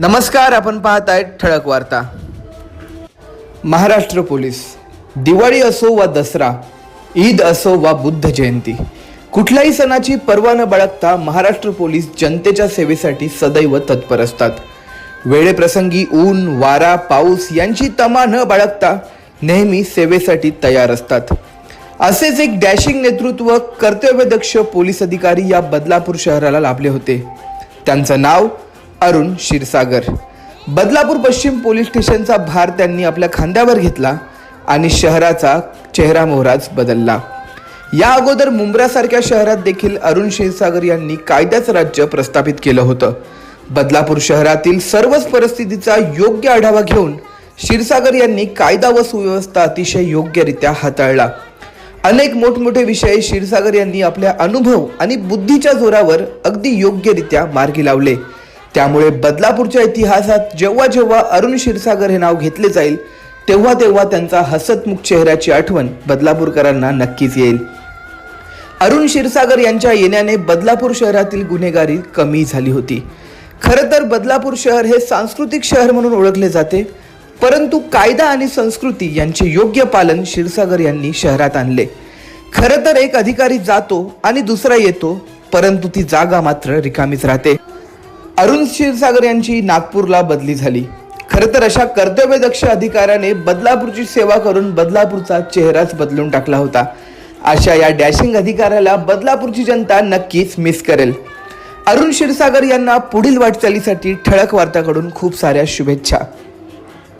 नमस्कार आपण पाहत आहेत ठळक वार्ता. महाराष्ट्र पोलीस. दिवाळी असो वा दसरा ईद असो वा बुद्ध जयंती कुठल्याही सणाची पर्वा न बाळगता महाराष्ट्र पोलीस जनतेच्या सेवेसाठी सदैव तत्पर असतात. वेळेप्रसंगी ऊन वारा पाऊस यांची तमा न बाळगता नेहमी सेवेसाठी तयार असतात. असेच एक डॅशिंग नेतृत्व कर्तव्यदक्ष पोलीस अधिकारी या बदलापूर शहराला लाभले होते. त्यांचं नाव अरुण क्षीरसागर. बदलापूर पश्चिम पोलीस स्टेशनचा भार त्यांनी आपल्या खांद्यावर घेतला आणि शहराचा चेहरा मोहराच बदलला. या अगोदर मुंब्रासारख्या शहरात देखील अरुण क्षीरसागर यांनी कायद्याचं राज्य प्रस्थापित केलं होतं. बदलापूर शहरातील सर्वच परिस्थितीचा योग्य आढावा घेऊन क्षीरसागर यांनी कायदा व सुव्यवस्था अतिशय योग्यरित्या हाताळला. अनेक मोठमोठे विषय क्षीरसागर यांनी आपल्या अनुभव आणि बुद्धीच्या जोरावर अगदी योग्यरित्या मार्गी लावले. त्यामुळे बदलापूरच्या इतिहासात जेव्हा जेव्हा अरुण क्षीरसागर हे नाव घेतले जाईल तेव्हा तेव्हा त्यांचा हसतमुख चेहऱ्याची आठवण बदलापूरकरांना नक्कीच येईल. अरुण क्षीरसागर यांच्या येण्याने बदलापूर शहरातील गुन्हेगारी कमी झाली होती. खरं तर बदलापूर शहर हे सांस्कृतिक शहर म्हणून ओळखले जाते परंतु कायदा आणि संस्कृती यांचे योग्य पालन क्षीरसागर यांनी शहरात आणले. खरं तर एक अधिकारी जातो आणि दुसरा येतो परंतु ती जागा मात्र रिकामीच राहते. अरुण क्षीरसागर यांची नागपूरला बदली झाली. खरं तर अशा कर्तव्यदक्ष अधिकाऱ्याने बदलापूरची सेवा करून बदलापूरचा चेहराच बदलून टाकला होता. अशा या डॅशिंग अधिकाऱ्याला बदलापूरची जनता नक्कीच मिस करेल. अरुण क्षीरसागर यांना पुढील वाटचालीसाठी ठळक वार्ताकडून खूप साऱ्या शुभेच्छा.